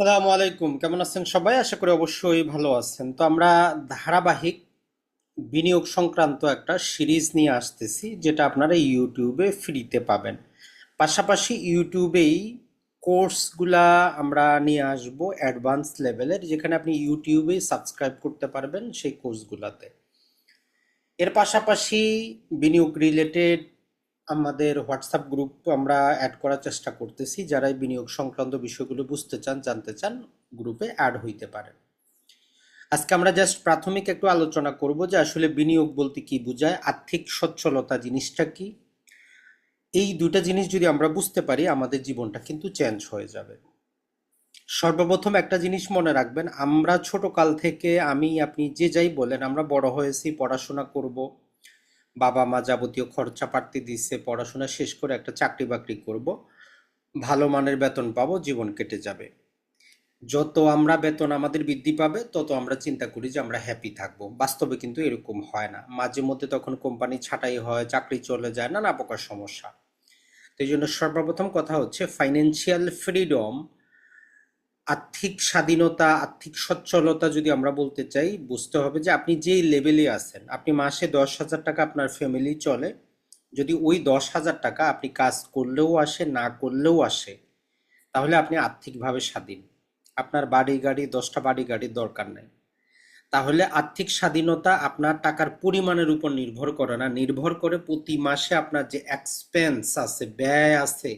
সালামু আলাইকুম। কেমন আছেন সবাই? আশা করি অবশ্যই ভালো আছেন। তো আমরা ধারাবাহিক বিনিয়োগ সংক্রান্ত একটা সিরিজ নিয়ে আসতেছি, যেটা আপনারা ইউটিউবে ফ্রিতে পাবেন। পাশাপাশি ইউটিউবেই কোর্সগুলা আমরা নিয়ে আসব অ্যাডভান্স লেভেলের, যেখানে আপনি ইউটিউবেই সাবস্ক্রাইব করতে পারবেন সেই কোর্সগুলাতে। এর পাশাপাশি বিনিয়োগ রিলেটেড আমাদের হোয়াটসঅ্যাপ গ্রুপ আমরা অ্যাড করার চেষ্টা করতেছি যারা এই বিনিয়োগ সংক্রান্ত বিষয়গুলো বুঝতে চান, জানতে চান গ্রুপে অ্যাড হইতে পারেন আজকে আমরা জাস্ট প্রাথমিক একটু আলোচনা করব যে আসলে বিনিয়োগ বলতে কি বোঝায়, আর্থিক সচ্ছলতা জিনিসটা কি? এই দুটা জিনিস যদি আমরা বুঝতে পারি, আমাদের জীবনটা কিন্তু চেঞ্জ হয়ে যাবে। সর্বপ্রথম একটা জিনিস মনে রাখবেন, আমরা ছোট কাল থেকে আমি, আপনি যে যাই বলেন, আমরা বড় হয়েছি, পড়াশোনা করব বাবা মা যাবতীয় খরচা পাতি দিচ্ছে পড়াশোনা শেষ করে একটা চাকরি বাকরি করব, ভালো মানের বেতন পাবো, জীবন কেটে যাবে। যত আমরা বেতন আমাদের বৃদ্ধি পাবে, তত আমরা চিন্তা করি যে আমরা হ্যাপি থাকব। বাস্তবে কিন্তু এরকম হয় না। মাঝে মধ্যে তখন কোম্পানি ছাঁটাই হয়, চাকরি চলে যায়, নানা প্রকার সমস্যা। তো এই জন্য সর্বপ্রথম কথা হচ্ছে ফাইন্যান্সিয়াল ফ্রিডম আর্থিক স্বাধীনতা, আর্থিক সচ্ছলতা যদি আমরা বলতে চাই, বুঝতে হবে যে আপনি যেই লেভেলে আছেন, আপনি মাসে দশ হাজার টাকা আপনার ফ্যামিলি চলে। যদি ওই দশ হাজার টাকা আপনি কাজ করলেও আসে, না করলেও আসে, তাহলে আপনি আর্থিকভাবে স্বাধীন। আপনার বাড়ি গাড়ি, দশটা বাড়ি গাড়ির দরকার নেই। তাহলে আর্থিক স্বাধীনতা আপনার টাকার পরিমাণের উপর নির্ভর করে না। নির্ভর করে প্রতি মাসে আপনার যে এক্সপেন্স আছে, ব্যয় আছে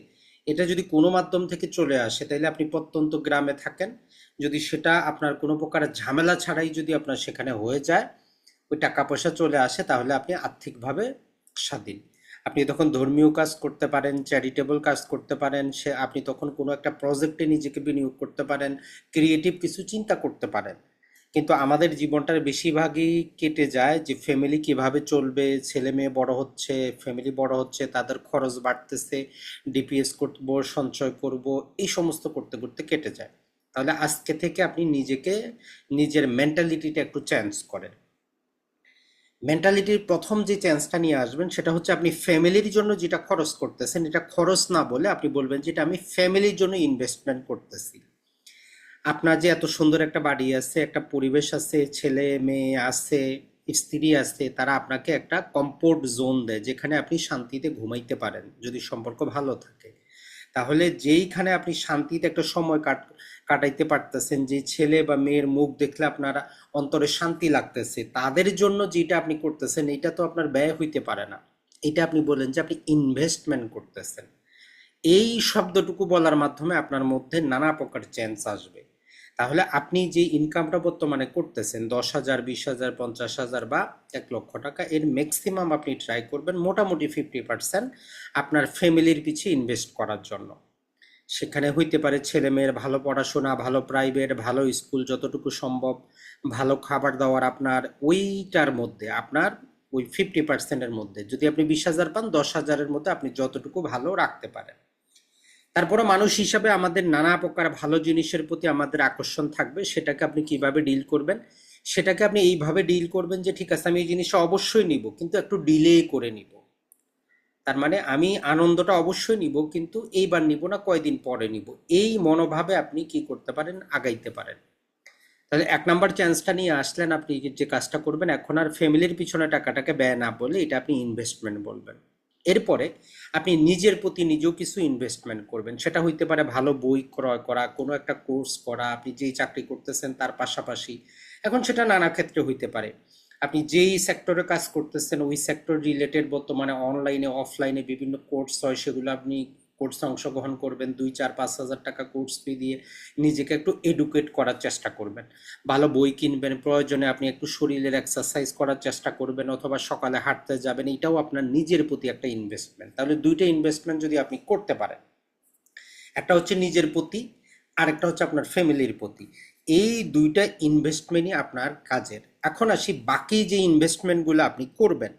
এটা যদি কোনো মাধ্যম থেকে চলে আসে তাহলে আপনি প্রত্যন্ত গ্রামে থাকেন। যদি সেটা আপনার কোনো প্রকার ঝামেলা ছাড়াই যদি আপনার সেখানে হয়ে যায়, ওই টাকা পয়সা চলে আসে, তাহলে আপনি আর্থিকভাবে স্বাধীন। আপনি তখন ধর্মীয় কাজ করতে পারেন চ্যারিটেবল কাজ করতে পারেন, সে আপনি তখন কোনো একটা প্রজেক্টে নিজেকে বিনিয়োগ করতে পারেন ক্রিয়েটিভ কিছু চিন্তা করতে পারেন কিন্তু আমাদের জীবনটার বেশিরভাগই কেটে যায় যে ফ্যামিলি কীভাবে চলবে, ছেলে মেয়ে বড় হচ্ছে ফ্যামিলি বড় হচ্ছে, তাদের খরচ বাড়তেছে ডিপিএস করব, সঞ্চয় করব, এই সমস্ত করতে করতে কেটে যায়। তাহলে আজকে থেকে আপনি নিজেকে, নিজের মেন্টালিটিটা একটু চেঞ্জ করেন। মেন্টালিটির প্রথম যে চেঞ্জটা নিয়ে আসবেন, সেটা হচ্ছে আপনি ফ্যামিলির জন্য যেটা খরচ করতেছেন, এটা খরচ না বলে আপনি বলবেন যেটা আমি ফ্যামিলির জন্য ইনভেস্টমেন্ট করতেছি। আপনার যে এত সুন্দর একটা বাড়ি আছে, একটা পরিবেশ আছে, ছেলে মেয়ে আছে, স্ত্রী আছে, তারা আপনাকে একটা কমফোর্ট জোন দেয়, যেখানে আপনি শান্তিতে ঘুমাইতে পারেন, যদি সম্পর্ক ভালো থাকে। তাহলে যেইখানে আপনি শান্তিতে একটা সময় কাট, কাটাইতে পারতেছেন, যে ছেলে বা মেয়ের মুখ দেখলে আপনার অন্তরে শান্তি লাগতেছে, তাদের জন্য যেটা আপনি করতেছেন এটা তো আপনার ব্যয় হইতে পারে না। এটা আপনি বলেন যে আপনি ইনভেস্টমেন্ট করতেছেন। এই শব্দটুকু বলার মাধ্যমে আপনার মধ্যে নানা প্রকার চেঞ্জ আসবে। তাহলে আপনি যে ইনকামটা বর্তমানে করতেছেন, দশ হাজার, বিশ হাজার, পঞ্চাশ হাজার বা এক লক্ষ টাকা, এর ম্যাক্সিমাম আপনি ট্রাই করবেন মোটামুটি ফিফটি পার্সেন্ট আপনার ফ্যামিলির পিছিয়ে ইনভেস্ট করার জন্য। সেখানে হইতে পারে ছেলে মেয়ের ভালো পড়াশোনা, ভালো প্রাইভেট ভালো স্কুল যতটুকু সম্ভব, ভালো খাবার দাবার আপনার ওইটার মধ্যে, আপনার ওই ফিফটি পার্সেন্টের মধ্যে। যদি আপনি বিশ হাজার পান, দশ হাজারের মধ্যে আপনি যতটুকু ভালো রাখতে পারেন। তারপরে মানুষ হিসাবে আমাদের নানা প্রকার ভালো জিনিসের প্রতি আমাদের আকর্ষণ থাকবে, সেটাকে আপনি কীভাবে ডিল করবেন? সেটাকে আপনি এইভাবে ডিল করবেন যে, ঠিক আছে, আমি এই জিনিসটা অবশ্যই নিব, কিন্তু একটু ডিলে করে নিব। তার মানে আমি আনন্দটা অবশ্যই নিব, কিন্তু এইবার নিব না, কয়দিন পরে নিব? এই মনোভাবে আপনি কি করতে পারেন, আগাইতে পারেন। তাহলে এক নাম্বার চান্সটা নিয়ে আসলেন আপনি যে কাজটা করবেন, এখন আর ফ্যামিলির পিছনে টাকাটাকে ব্যয় না বলে এটা আপনি ইনভেস্টমেন্ট বলবেন। এরপরে আপনি নিজের প্রতি নিজেও কিছু ইনভেস্টমেন্ট করবেন। সেটা হইতে পারে ভালো বই ক্রয় করা, কোনো একটা কোর্স করা, আপনি যেই চাকরি করতেছেন তার পাশাপাশি। এখন সেটা নানা ক্ষেত্রে হইতে পারে। আপনি যেই সেক্টরে কাজ করতেছেন, ওই সেক্টর রিলেটেড বর্তমানে অনলাইনে অফলাইনে বিভিন্ন কোর্স হয়, সেগুলো আপনি কোর্সে অংশগ্রহণ করবেন, দুই, চার, পাঁচ হাজার টাকা কোর্স ফি দিয়ে নিজেকে একটু এডুকেট করার চেষ্টা করবেন। ভালো বই কিনবেন, প্রয়োজনে আপনি একটু শরীরের এক্সারসাইজ করার চেষ্টা করবেন অথবা সকালে হাঁটতে যাবেন, এটাও আপনার নিজের প্রতি একটা ইনভেস্টমেন্ট তাহলে দুইটা ইনভেস্টমেন্ট যদি আপনি করতে পারেন, একটা হচ্ছে নিজের প্রতি, আরেকটা হচ্ছে আপনার ফ্যামিলির প্রতি। এই দুইটা ইনভেস্টমেন্টই আপনার কাজের। এখন আসি বাকি যে ইনভেস্টমেন্টগুলো আপনি করবেন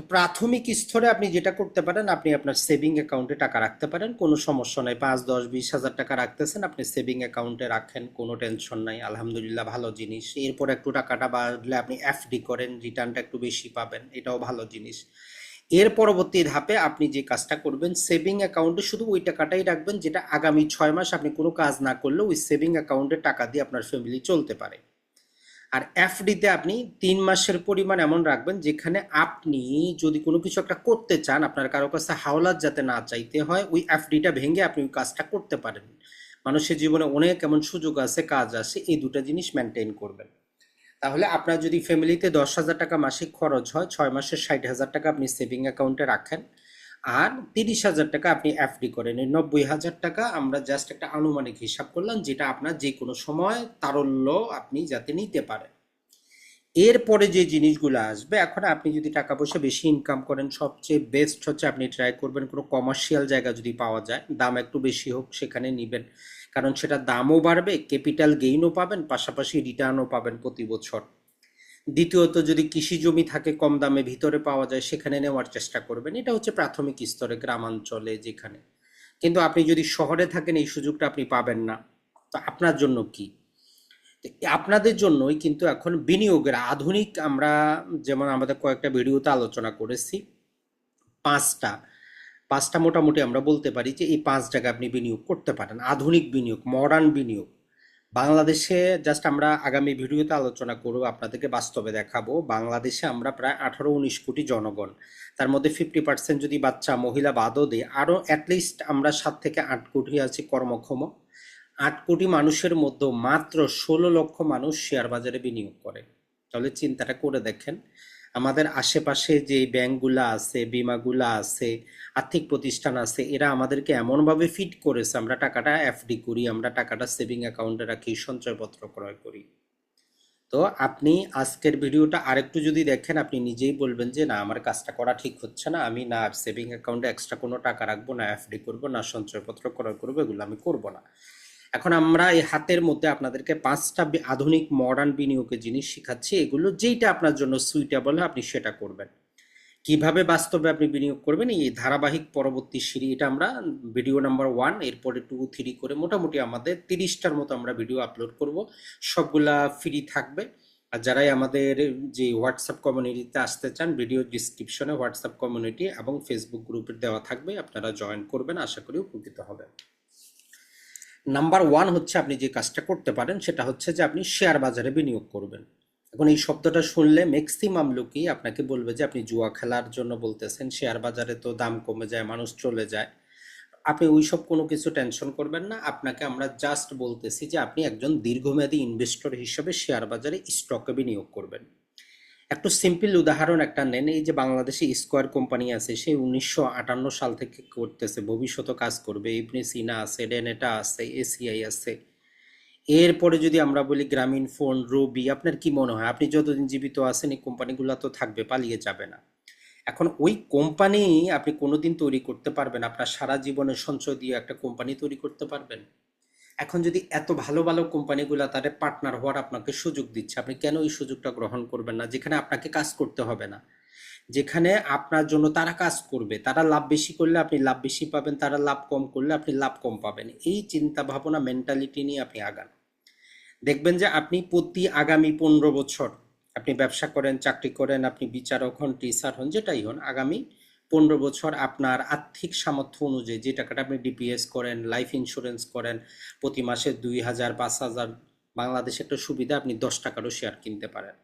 তো প্রাথমিক স্তরে আপনি যেটা করতে পারেন, আপনি আপনার সেভিং অ্যাকাউন্টে টাকা রাখতে পারেন, কোনো সমস্যা নাই। পাঁচ, দশ, বিশ হাজার টাকা রাখতেছেন, আপনি সেভিং অ্যাকাউন্টে রাখেন, কোনো টেনশন নাই, আলহামদুলিল্লাহ ভালো জিনিস। এরপর একটু টাকাটা বাড়লে আপনি এফডি করেন রিটার্নটা একটু বেশি পাবেন, এটাও ভালো জিনিস। এর পরবর্তী ধাপে আপনি যে কাজটা করবেন সেভিং অ্যাকাউন্টে শুধু ওই টাকাটাই রাখবেন, যেটা আগামী ছয় মাস আপনি কোনো কাজ না করলেও ওই সেভিং অ্যাকাউন্টে টাকা দিয়ে আপনার ফ্যামিলি চলতে পারে। আর এফডিতে আপনি তিন মাসের পরিমাণ এমন রাখবেন যেখানে আপনি যদি কোনো কিছু একটা করতে চান, আপনার কারও কাছে হাওলাত যাতে না চাইতে হয়, ওই এফডিটা ভেঙে আপনি ওই কাজটা করতে পারেন। মানুষের জীবনে অনেক এমন সুযোগ আছে, কাজ আছে, এই দুটো জিনিস মেনটেন করবেন। তাহলে আপনার যদি ফ্যামিলিতে দশ হাজার টাকা মাসিক খরচ হয়, ছয় মাসের ষাট হাজার টাকা আপনি সেভিং অ্যাকাউন্টে রাখেন। আর তিরিশ হাজার টাকা আপনি এফডি করেন। এই নব্বই হাজার টাকা আমরা জাস্ট একটা আনুমানিক হিসাব করলাম, যেটা আপনার যে কোনো সময় তারল্য আপনি যাতে নিতে পারেন। এরপরে যে জিনিসগুলো আসবে, এখন আপনি যদি টাকা পয়সা বেশি ইনকাম করেন, সবচেয়ে বেস্ট হচ্ছে আপনি ট্রাই করবেন কোনো কমার্শিয়াল জায়গা যদি পাওয়া যায়, দাম একটু বেশি হোক সেখানে নেবেন। কারণ সেটা দামও বাড়বে ক্যাপিটাল গেইনও পাবেন, পাশাপাশি রিটার্নও পাবেন প্রতি বছর। দ্বিতীয়ত যদি কৃষি জমি থাকে কম দামে ভিতরে পাওয়া যায়, সেখানে নেওয়ার চেষ্টা করবেন। এটা হচ্ছে প্রাথমিক স্তরে গ্রামাঞ্চলে যেখানে। কিন্তু আপনি যদি শহরে থাকেন, এই সুযোগটা আপনি পাবেন না। তো আপনার জন্য কি? আপনাদের জন্যই কিন্তু এখন বিনিয়োগের আধুনিক আমরা যেমন আমাদের কয়েকটা ভিডিওতে আলোচনা করেছি, পাঁচটা। পাঁচটা মোটামুটি আমরা বলতে পারি যে এই পাঁচ জায়গায় আপনি বিনিয়োগ করতে পারেন। আধুনিক বিনিয়োগ মডার্ন বিনিয়োগ। বাংলাদেশে জাস্ট আমরা আগামী ভিডিওতে আলোচনা করব, আপনাদেরকে বাস্তবে দেখাবো। বাংলাদেশে আমরা প্রায় আঠারো উনিশ কোটি জনগণ। তার মধ্যে ফিফটি পার্সেন্ট যদি বাচ্চা, মহিলা বাদও দিই আরও অ্যাটলিস্ট আমরা সাত থেকে আট কোটি আছি কর্মক্ষম। আট কোটি মানুষের মধ্যে মাত্র ষোলো লক্ষ মানুষ শেয়ার বাজারে বিনিয়োগ করে। তাহলে চিন্তাটা করে দেখেন আমাদের আশেপাশে যে ব্যাংকগুলো আছে, বিমাগুলো আছে, আর্থিক প্রতিষ্ঠান আছে, এরা আমাদেরকে এমনভাবে ফিট করেছে, আমরা টাকাটা এফডি করি, আমরা টাকাটা সেভিং অ্যাকাউন্টে রাখি, সঞ্চয়পত্র ক্রয় করি। তো আপনি আজকের ভিডিওটা আরেকটু যদি দেখেন, আপনি নিজেই বলবেন যে, না, আমার কাজটা করা ঠিক হচ্ছে না, আমি না সেভিং অ্যাকাউন্টে এক্সট্রা কোনো টাকা রাখব, না এফডি করব, না সঞ্চয়পত্র ক্রয় করব, এগুলো আমি করব না। এখন আমরা এই হাতের মধ্যে আপনাদেরকে পাঁচটা আধুনিক মডার্ন বিনিয়োগের জিনিস শেখাচ্ছি। এগুলো যেইটা আপনার জন্য সুইটেবল আপনি সেটা করবেন। কীভাবে বাস্তবে আপনি বিনিয়োগ করবেন, এই ধারাবাহিক পরবর্তী সিঁড়ি, এটা আমরা ভিডিও নাম্বার ওয়ান এরপরে টু থ্রি করে মোটামুটি আমাদের তিরিশটার মতো আমরা ভিডিও আপলোড করব। সবগুলা ফ্রি থাকবে। আর যারাই আমাদের যে হোয়াটসঅ্যাপ কমিউনিটিতে আসতে চান ভিডিও ডিসক্রিপশনে হোয়াটসঅ্যাপ কমিউনিটি এবং ফেসবুক গ্রুপের দেওয়া থাকবে, আপনারা জয়েন করবেন, আশা করি উপকৃত হবেন। নাম্বার ওয়ান হচ্ছে আপনি যে কাজটা করতে পারেন, সেটা হচ্ছে যে আপনি শেয়ার বাজারে বিনিয়োগ করবেন। এখন এই শব্দটা শুনলে ম্যাক্সিমাম লোকই আপনাকে বলবে যে, আপনি জুয়া খেলার জন্য বলতেছেন শেয়ার বাজারে তো দাম কমে যায়, মানুষ চলে যায়। আপনি ওইসব কোনো কিছু টেনশন করবেন না। আপনাকে আমরা জাস্ট বলতেছি যে, আপনি একজন দীর্ঘমেয়াদী ইনভেস্টর হিসেবে শেয়ার বাজারে স্টকে বিনিয়োগ করবেন। একটু সিম্পল উদাহরণ একটা নেন। এই যে বাংলাদেশে স্কোয়ার কোম্পানি আছে সেই উনিশশো আটান্ন সাল থেকে করতেছে ভবিষ্যৎ কাজ করবে। ইবনে সিনা আছে ডেনেটা আছে এসিআই আছে। এরপরে যদি আমরা বলি গ্রামীণ ফোন রবি আপনার কি মনে হয়? আপনি যতদিন জীবিত আছেন, এই কোম্পানিগুলো তো থাকবে, পালিয়ে যাবে না। এখন ওই কোম্পানি আপনি কোনোদিন তৈরি করতে পারবেন আপনার সারা জীবনের সঞ্চয় দিয়ে একটা কোম্পানি তৈরি করতে পারবেন? এখন যদি এত ভালো ভালো কোম্পানিগুলো তাদের পার্টনার হওয়ার আপনাকে সুযোগ দিচ্ছে, আপনি কেন এই সুযোগটা গ্রহণ করবেন না? যেখানে আপনাকে কাজ করতে হবে না। যেখানে আপনার জন্য তারা কাজ করবে, তারা লাভ বেশি করলে আপনি লাভ বেশি পাবেন, তারা লাভ কম করলে আপনি লাভ কম পাবেন। এই চিন্তা ভাবনা মেন্টালিটি নিয়ে আপনি আগান। দেখবেন যে আপনি প্রতি আগামী পনেরো বছর আপনি ব্যবসা করেন, চাকরি করেন, আপনি বিচারক হন টিচার হন, যেটাই হন, আগামী পনেরো বছর আপনার আর্থিক সামর্থ্য অনুযায়ী যে টাকাটা আপনি ডিপিএস করেন লাইফ ইন্স্যুরেন্স করেন, প্রতি মাসে দুই হাজার, পাঁচ হাজার বাংলাদেশে একটা সুবিধা আপনি দশ টাকারও শেয়ার কিনতে পারেন।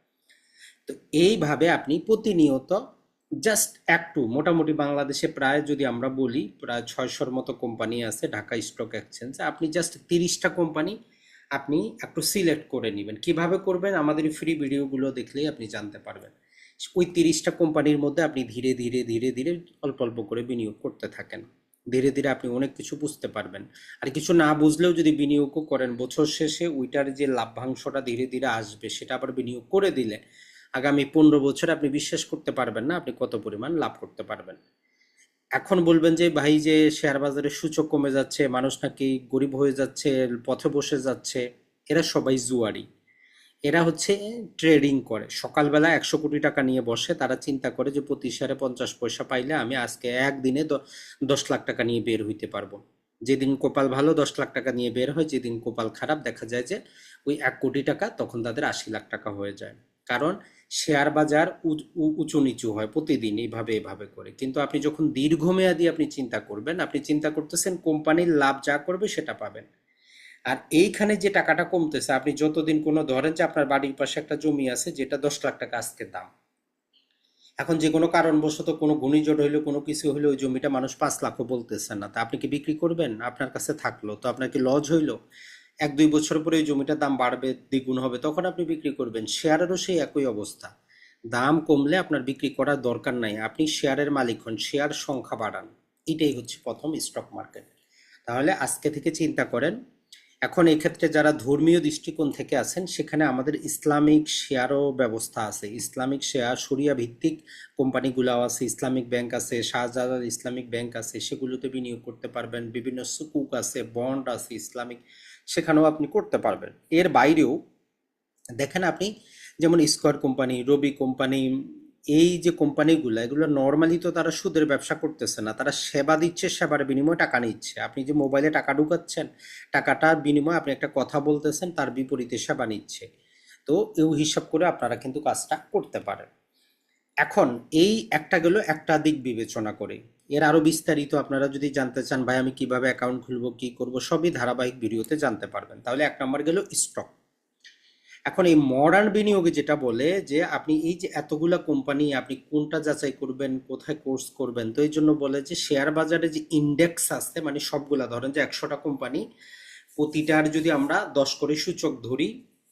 তো এইভাবে আপনি প্রতিনিয়ত জাস্ট একটু মোটামুটি বাংলাদেশে প্রায় যদি আমরা বলি, প্রায় ছয়শোর মতো কোম্পানি আছে ঢাকা স্টক এক্সচেঞ্জে আপনি জাস্ট তিরিশটা কোম্পানি আপনি একটু সিলেক্ট করে নেবেন। কীভাবে করবেন? আমাদের ফ্রি ভিডিওগুলো দেখলেই আপনি জানতে পারবেন। ওই তিরিশটা কোম্পানির মধ্যে আপনি ধীরে ধীরে ধীরে ধীরে অল্প অল্প করে বিনিয়োগ করতে থাকেন। ধীরে ধীরে আপনি অনেক কিছু বুঝতে পারবেন। আর কিছু না বুঝলেও যদি বিনিয়োগও করেন, বছর শেষে ওইটার যে লাভ্যাংশটা ধীরে ধীরে আসবে, সেটা আবার বিনিয়োগ করে দিলে আগামী পনেরো বছর আপনি বিশ্বাস করতে পারবেন না, আপনি কত পরিমাণ লাভ করতে পারবেন। এখন বলবেন যে, ভাই, যে শেয়ার বাজারে সূচক কমে যাচ্ছে, মানুষ নাকি গরিব হয়ে যাচ্ছে, পথে বসে যাচ্ছে, এরা সবাই জুয়ারি। এরা হচ্ছে ট্রেডিং করে। সকালবেলা একশো কোটি টাকা নিয়ে বসে, তারা চিন্তা করে যে প্রতি শেয়ারে পঞ্চাশ পয়সা পাইলে আমি আজকে একদিনে দশ লাখ টাকা নিয়ে বের হইতে পারব। যেদিন কপাল ভালো, দশ লাখ টাকা নিয়ে বের হয়, যেদিন কপাল খারাপ, দেখা যায় যে ওই এক কোটি টাকা তখন তাদের আশি লাখ টাকা হয়ে যায়। কারণ শেয়ার বাজার উঁচু নিচু হয় প্রতিদিন এইভাবে এভাবে করে। কিন্তু আপনি যখন দীর্ঘমেয়াদী আপনি চিন্তা করবেন, আপনি চিন্তা করতেছেন কোম্পানির লাভ যা করবে সেটা পাবেন। আর এইখানে যে টাকাটা কমতেছে, আপনি যতদিন কোনো ধরেন যে আপনার বাড়ির পাশে একটা জমি আছে, যেটা দশ লাখ টাকা আজকে দাম। এখন যে কোনো কারণবশত কোনো ঘূর্ণিঝড় হইল, কোনো কিছু হইল, ওই জমিটা মানুষ পাঁচ লাখও বলতেছে না। তা আপনি কি বিক্রি করবেন? আপনার কাছে থাকল। তো আপনার কি লজ হইল? এক, দুই বছর পরে ওই জমিটার দাম বাড়বে, দ্বিগুণ হবে, তখন আপনি বিক্রি করবেন। শেয়ারেরও সেই একই অবস্থা। দাম কমলে আপনার বিক্রি করার দরকার নাই। আপনি শেয়ারের মালিক হন, শেয়ার সংখ্যা বাড়ান। এটাই হচ্ছে প্রথম স্টক মার্কেট তাহলে আজকে থেকে চিন্তা করেন এখন এই ক্ষেত্রে যারা ধর্মীয় দৃষ্টিকোণ থেকে আছেন, সেখানে আমাদের ইসলামিক শেয়ারও ব্যবস্থা আছে। ইসলামিক শেয়ার, শরিয়া ভিত্তিক কোম্পানিগুলো আছে, ইসলামিক ব্যাংক আছে, শাহজালাল ইসলামিক ব্যাংক আছে, সেগুলোতে বিনিয়োগ করতে পারবেন। বিভিন্ন সুকুক আছে, বন্ড আছে ইসলামিক, সেখানেও আপনি করতে পারবেন। এর বাইরেও দেখেন আপনি, যেমন স্কোয়ার কোম্পানি, রবি কোম্পানি এই যে কোম্পানিগুলো, এগুলো নর্মালি তো তারা সুদের ব্যবসা করতেছে না। তারা সেবা দিচ্ছে, সেবার বিনিময়ে টাকা নিচ্ছে। আপনি যে মোবাইলে টাকা ঢুকাচ্ছেন, টাকাটার বিনিময়ে আপনি একটা কথা বলতেছেন, তার বিপরীতে সেবা নিচ্ছে। তো এই হিসাব করে আপনারা কিন্তু কাজটা করতে পারেন। এখন এই একটা গেল একটা দিক বিবেচনা করে। এর আরও বিস্তারিত আপনারা যদি জানতে চান, ভাই আমি কীভাবে অ্যাকাউন্ট খুলবো, কি করব, সবই ধারাবাহিক ভিডিওতে জানতে পারবেন। তাহলে এক নম্বর গেল স্টক এখন এই মডার্ন বিনিয়োগে যেটা বলে যে আপনি এই যে এতগুলা কোম্পানি আপনি কোনটা যাচাই করবেন, কোথায় কোর্স করবেন, তো এই জন্য বলে যে শেয়ার বাজারে যে ইন্ডেক্স আছে মানে সবগুলা, ধরেন যে একশোটা কোম্পানি প্রতিটার যদি আমরা দশ করে সূচক ধরি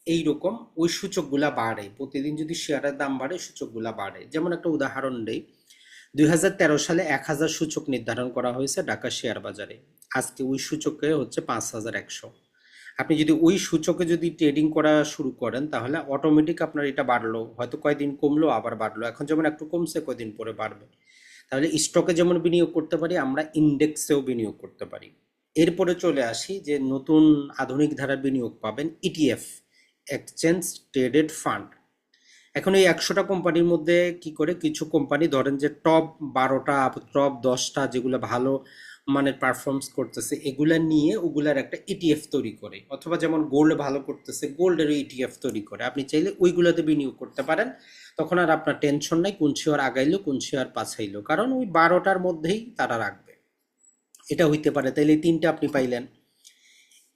এই রকম ওই সূচকগুলা বাড়ে। প্রতিদিন যদি শেয়ারের দাম বাড়ে, সূচকগুলা বাড়ে। যেমন একটা উদাহরণ দেই, দুই হাজার তেরো সালে এক হাজার সূচক নির্ধারণ করা হয়েছে ঢাকা শেয়ার বাজারে। আজকে ওই সূচকে হচ্ছে পাঁচ হাজার একশো। আপনি যদি ওই সূচকে যদি ট্রেডিং করা শুরু করেন, তাহলে অটোমেটিক আপনার এটা বাড়লো। হয়তো কয়দিন কমলো, আবার বাড়লো। এখন যেমন একটু কমছে, কয়দিন পরে বাড়বে। তাহলে স্টকে যেমন বিনিয়োগ করতে পারি, আমরা ইন্ডেক্সেও বিনিয়োগ করতে পারি। এরপরে চলে আসি যে নতুন আধুনিক ধারা বিনিয়োগ পাবেন ইটিএফ এক্সচেঞ্জ ট্রেডেড ফান্ড এখন এই একশোটা কোম্পানির মধ্যে কি করে, কিছু কোম্পানি ধরেন যে টপ বারোটা টপ দশটা যেগুলো ভালো মানের পারফর্মস করতেছে, এগুলা নিয়ে ওগুলার একটা ইটিএফ তৈরি করে। অথবা যেমন গোল্ড ভালো করতেছে গোল্ডেরও ইটিএফ তৈরি করে। আপনি চাইলে ওইগুলোতে বিনিয়োগ করতে পারেন। তখন আর আপনার টেনশন নাই, কোন শেয়ার আগাইলো, কোন শেয়ার পাছাইলো। কারণ ওই বারোটার মধ্যেই তারা রাখবে। এটা হইতে পারে। তাইলে তিনটা আপনি পাইলেন।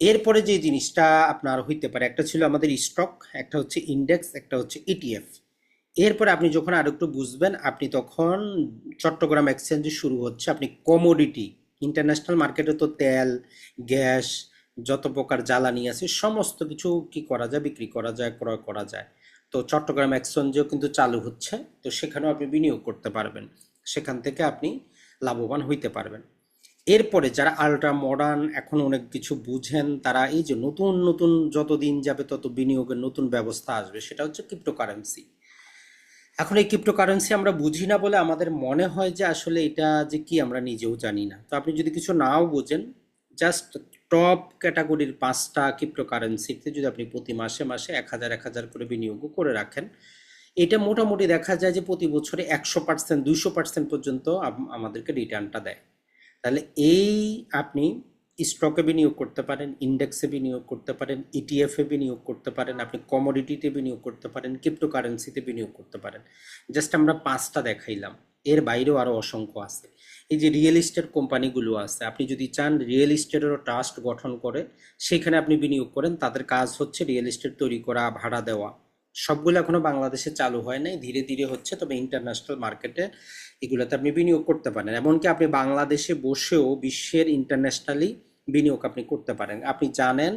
এরপরে যে জিনিসটা আপনার হইতে পারে, একটা ছিল আমাদের স্টক একটা হচ্ছে ইন্ডেক্স একটা হচ্ছে ইটিএফ এরপরে আপনি যখন আরেকটু বুঝবেন, আপনি তখন চট্টগ্রাম এক্সচেঞ্জে শুরু হচ্ছে। আপনি কমোডিটি ইন্টারন্যাশনাল মার্কেটে তো তেল, গ্যাস, যত প্রকার জ্বালানি আছে, সমস্ত কিছু কি করা যায়, বিক্রি করা যায়, ক্রয় করা যায়। তো চট্টগ্রাম এক্সচেঞ্জেও কিন্তু চালু হচ্ছে, তো সেখানেও আপনি বিনিয়োগ করতে পারবেন। সেখান থেকে আপনি লাভবান হইতে পারবেন। এরপরে যারা আল্ট্রা মডার্ন এখন অনেক কিছু বুঝেন, তারা এই যে নতুন নতুন যত দিন যাবে তত বিনিয়োগের নতুন ব্যবস্থা আসবে, সেটা হচ্ছে ক্রিপ্টোকারেন্সি এখন এই ক্রিপ্টোকারেন্সি আমরা বুঝি না বলে আমাদের মনে হয় যে আসলে এটা যে কি আমরা নিজেও জানি না। তো আপনি যদি কিছু নাও বোঝেন জাস্ট টপ ক্যাটাগরির পাঁচটা ক্রিপ্টোকারেন্সিতে যদি আপনি প্রতি মাসে মাসে এক হাজার এক হাজার করে বিনিয়োগ করে রাখেন, এটা মোটামুটি দেখা যায় যে প্রতি বছরে একশো পার্সেন্ট দুইশো পার্সেন্ট পর্যন্ত আমাদেরকে রিটার্নটা দেয়। তাহলে এই আপনি স্টকে বিনিয়োগ করতে পারেন ইন্ডেক্সে বিনিয়োগ করতে পারেন ইটিএফে এ বিনিয়োগ করতে পারেন, আপনি কমোডিটিতে বিনিয়োগ করতে পারেন ক্রিপ্টোকারেন্সিতে বিনিয়োগ করতে পারেন। জাস্ট আমরা পাঁচটা দেখাইলাম, এর বাইরেও আরও অসংখ্য আছে। এই যে রিয়েল এস্টেট কোম্পানিগুলো আছে, আপনি যদি চান রিয়েল এস্টেটেরও ট্রাস্ট গঠন করে, সেখানে আপনি বিনিয়োগ করেন, তাদের কাজ হচ্ছে রিয়েল এস্টেট তৈরি করা, ভাড়া দেওয়া। সবগুলো এখনও বাংলাদেশে চালু হয় নাই, ধীরে ধীরে হচ্ছে, তবে ইন্টারন্যাশনাল মার্কেটে এগুলোতে আপনি বিনিয়োগ করতে পারেন। এমনকি আপনি বাংলাদেশে বসেও বিশ্বের ইন্টারন্যাশনালি বিনিয়োগ আপনি করতে পারেন। আপনি জানেন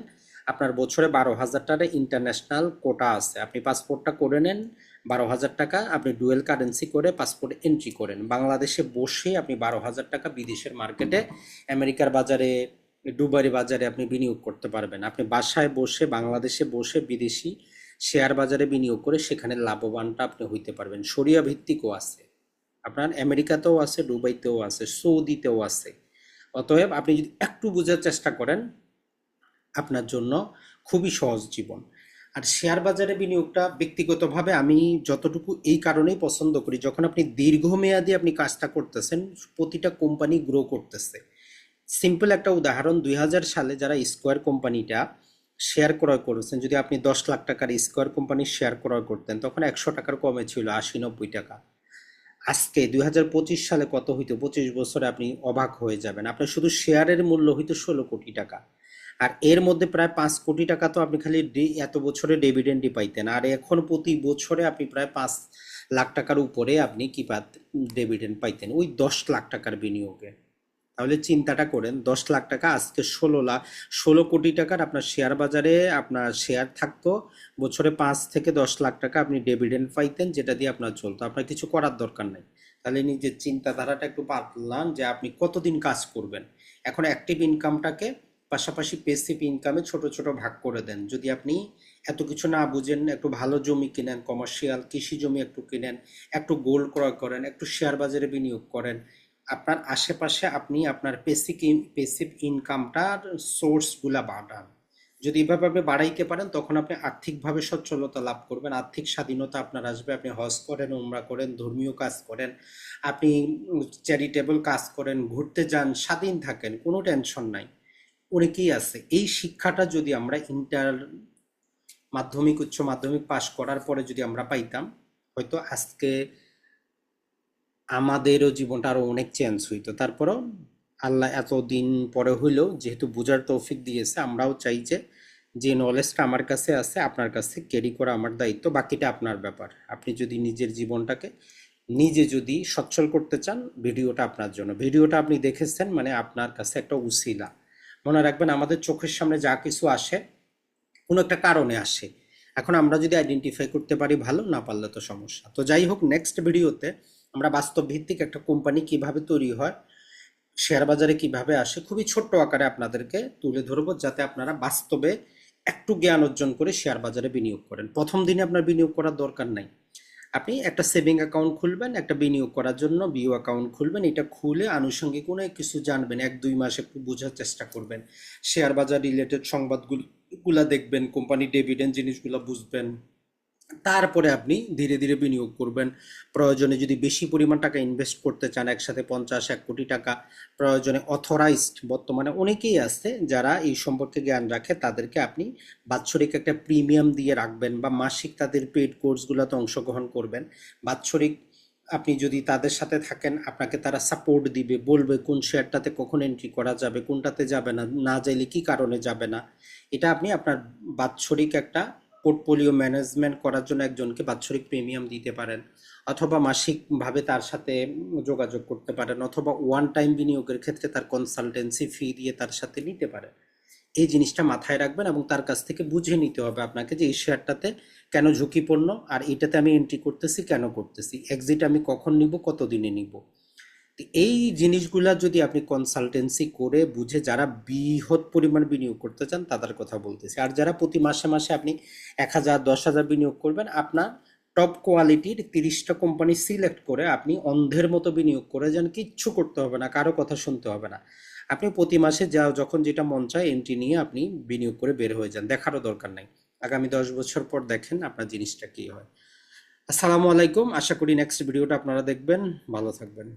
আপনার বছরে বারো হাজার টাকা ইন্টারন্যাশনাল কোটা আছে। আপনি পাসপোর্টটা করে নেন, বারো হাজার টাকা, আপনি ডুয়েল কারেন্সি করে পাসপোর্ট এন্ট্রি করেন। বাংলাদেশে বসে আপনি বারো হাজার টাকা বিদেশের মার্কেটে আমেরিকার বাজারে ডুবারি বাজারে আপনি বিনিয়োগ করতে পারবেন। আপনি বাসায় বসে, বাংলাদেশে বসে বিদেশি শেয়ার বাজারে বিনিয়োগ করে সেখানে লাভবানটা আপনি হইতে পারবেন। সরিয়া ভিত্তিকও আছে। আপনার আমেরিকাতেও আছে, দুবাইতেও আছে, সৌদিতেও আছে। অতএব আপনি যদি একটু বোঝার চেষ্টা করেন, আপনার জন্য খুবই সহজ জীবন। আর শেয়ার বাজারে বিনিয়োগটা ব্যক্তিগতভাবে আমি যতটুকু এই কারণেই পছন্দ করি, যখন আপনি দীর্ঘমেয়াদী আপনি কাজটা করতেছেন, প্রতিটা কোম্পানি গ্রো করতেছে। সিম্পল একটা উদাহরণ, দুই হাজার সালে যারা স্কোয়ার কোম্পানিটা শেয়ার ক্রয় করেছেন, যদি আপনি দশ লাখ টাকার স্কোয়ার কোম্পানির শেয়ার ক্রয় করতেন, তখন একশো টাকার কমে ছিল, আশি নব্বই টাকা। আজকে দুই হাজার পঁচিশ সালে কত হইতো? পঁচিশ বছরে আপনি অবাক হয়ে যাবেন। আপনার শুধু শেয়ারের মূল্য হইতো ষোলো কোটি টাকা। আর এর মধ্যে প্রায় পাঁচ কোটি টাকা তো আপনি খালি এত বছরে ডেভিডেন্ডই পাইতেন। আর এখন প্রতি বছরে আপনি প্রায় পাঁচ লাখ টাকার উপরে আপনি কি পাত ডেভিডেন্ড পাইতেন? ওই দশ লাখ টাকার বিনিয়োগে। তাহলে চিন্তাটা করেন, দশ লাখ টাকা, আজকে ষোলো লাখ, ষোলো কোটি টাকার আপনার শেয়ার বাজারে আপনার শেয়ার থাকতো, বছরে পাঁচ থেকে দশ লাখ টাকা আপনি ডেভিডেন্ড পাইতেন, যেটা দিয়ে আপনার চলতো। আপনার কিছু করার দরকার নেই। তাহলে নিজের চিন্তাধারাটা একটু পাতলাম যে আপনি কতদিন কাজ করবেন। এখন অ্যাক্টিভ ইনকামটাকে পাশাপাশি পেসিভ ইনকামে ছোট ছোট ভাগ করে দেন। যদি আপনি এত কিছু না বুঝেন, একটু ভালো জমি কিনেন কমার্শিয়াল কৃষি জমি একটু কিনেন, একটু গোল্ড ক্রয় করেন, একটু শেয়ার বাজারে বিনিয়োগ করেন আপনার আশেপাশে আপনি আপনার পেসিক পেসিভ ইনকামটার সোর্সগুলা বাড়ান। যদি এভাবে আপনি বাড়াইতে পারেন, তখন আপনি আর্থিকভাবে সচ্ছলতা লাভ করবেন, আর্থিক স্বাধীনতা আপনার আসবে, আপনি হজ করেন, উমরা করেন, ধর্মীয় কাজ করেন, আপনি চ্যারিটেবল কাজ করেন, ঘুরতে যান, স্বাধীন থাকেন, কোনো টেনশন নাই। অনেকেই আছে। এই শিক্ষাটা যদি আমরা ইন্টার মাধ্যমিক, উচ্চ মাধ্যমিক পাশ করার পরে যদি আমরা পাইতাম, হয়তো আজকে আমাদেরও জীবনটা আরও অনেক চেঞ্জ হইতো। তারপরও আল্লাহ এতদিন পরে হইলেও যেহেতু বুঝার তৌফিক দিয়েছে, আমরাও চাই যে যে নলেজটা আমার কাছে আছে, আপনার কাছে ক্যারি করা আমার দায়িত্ব, বাকিটা আপনার ব্যাপার। আপনি যদি নিজের জীবনটাকে নিজে যদি সচ্ছল করতে চান, ভিডিওটা আপনার জন্য। ভিডিওটা আপনি দেখেছেন মানে আপনার কাছে একটা উসিলা। মনে রাখবেন, আমাদের চোখের সামনে যা কিছু আসে, কোনো একটা কারণে আসে। এখন আমরা যদি আইডেন্টিফাই করতে পারি ভালো, না পারলে তো সমস্যা। তো যাই হোক নেক্সট ভিডিওতে আমরা বাস্তব ভিত্তিক একটা কোম্পানি কীভাবে তৈরি হয়, শেয়ার বাজারে কীভাবে আসে, খুবই ছোট্ট আকারে আপনাদেরকে তুলে ধরবো যাতে আপনারা বাস্তবে একটু জ্ঞান অর্জন করে শেয়ার বাজারে বিনিয়োগ করেন। প্রথম দিনে আপনার বিনিয়োগ করার দরকার নাই। আপনি একটা সেভিং অ্যাকাউন্ট খুলবেন, একটা বিনিয়োগ করার জন্য বিও অ্যাকাউন্ট খুলবেন, এটা খুলে আনুষঙ্গিক কোনো কিছু জানবেন, এক দুই মাস একটু বোঝার চেষ্টা করবেন। শেয়ার বাজার রিলেটেড সংবাদগুলো, গুলা দেখবেন কোম্পানি ডিভিডেন্ড জিনিসগুলো বুঝবেন। তারপরে আপনি ধীরে ধীরে বিনিয়োগ করবেন। প্রয়োজনে যদি বেশি পরিমাণ টাকা ইনভেস্ট করতে চান, একসাথে পঞ্চাশ, এক কোটি টাকা, প্রয়োজনে অথরাইজড বর্তমানে অনেকেই আছে যারা এই সম্পর্কে জ্ঞান রাখে, তাদেরকে আপনি বাৎসরিক একটা প্রিমিয়াম দিয়ে রাখবেন বা মাসিক তাদের পেড কোর্সগুলোতে অংশগ্রহণ করবেন। বাৎসরিক আপনি যদি তাদের সাথে থাকেন, আপনাকে তারা সাপোর্ট দিবে, বলবে কোন শেয়ারটাতে কখন এন্ট্রি করা যাবে, কোনটাতে যাবে না না যাইলে কি কারণে যাবে না। এটা আপনি আপনার বাৎসরিক একটা পোর্টফোলিও ম্যানেজমেন্ট করার জন্য একজনকে বাৎসরিক প্রিমিয়াম দিতে পারেন, অথবা মাসিকভাবে তার সাথে যোগাযোগ করতে পারেন, অথবা ওয়ান টাইম বিনিয়োগের ক্ষেত্রে তার কনসালটেন্সি ফি দিয়ে তার সাথে নিতে পারেন। এই জিনিসটা মাথায় রাখবেন এবং তার কাছ থেকে বুঝে নিতে হবে আপনাকে যে এই শেয়ারটাতে কেন ঝুঁকিপূর্ণ আর এটাতে আমি এন্ট্রি করতেছি, কেন করতেছি এক্সিট আমি কখন নিব কত দিনে নিব। এই জিনিসগুলা যদি আপনি কনসালটেন্সি করে বুঝে যারা বৃহৎ পরিমাণ বিনিয়োগ করতে চান, তাদের কথা বলতেছি। আর যারা প্রতি মাসে মাসে আপনি এক হাজার, দশ হাজার বিনিয়োগ করবেন, আপনার টপ কোয়ালিটির তিরিশটা কোম্পানি সিলেক্ট করে আপনি অন্ধের মতো বিনিয়োগ করে যান কিচ্ছু করতে হবে না, কারও কথা শুনতে হবে না। আপনি প্রতি মাসে যা, যখন যেটা মন চায় এন্ট্রি নিয়ে আপনি বিনিয়োগ করে বের হয়ে যান। দেখারও দরকার নাই। আগামী দশ বছর পর দেখেন আপনার জিনিসটা কি হয়। আসসালামু আলাইকুম। আশা করি নেক্সট ভিডিওটা আপনারা দেখবেন। ভালো থাকবেন।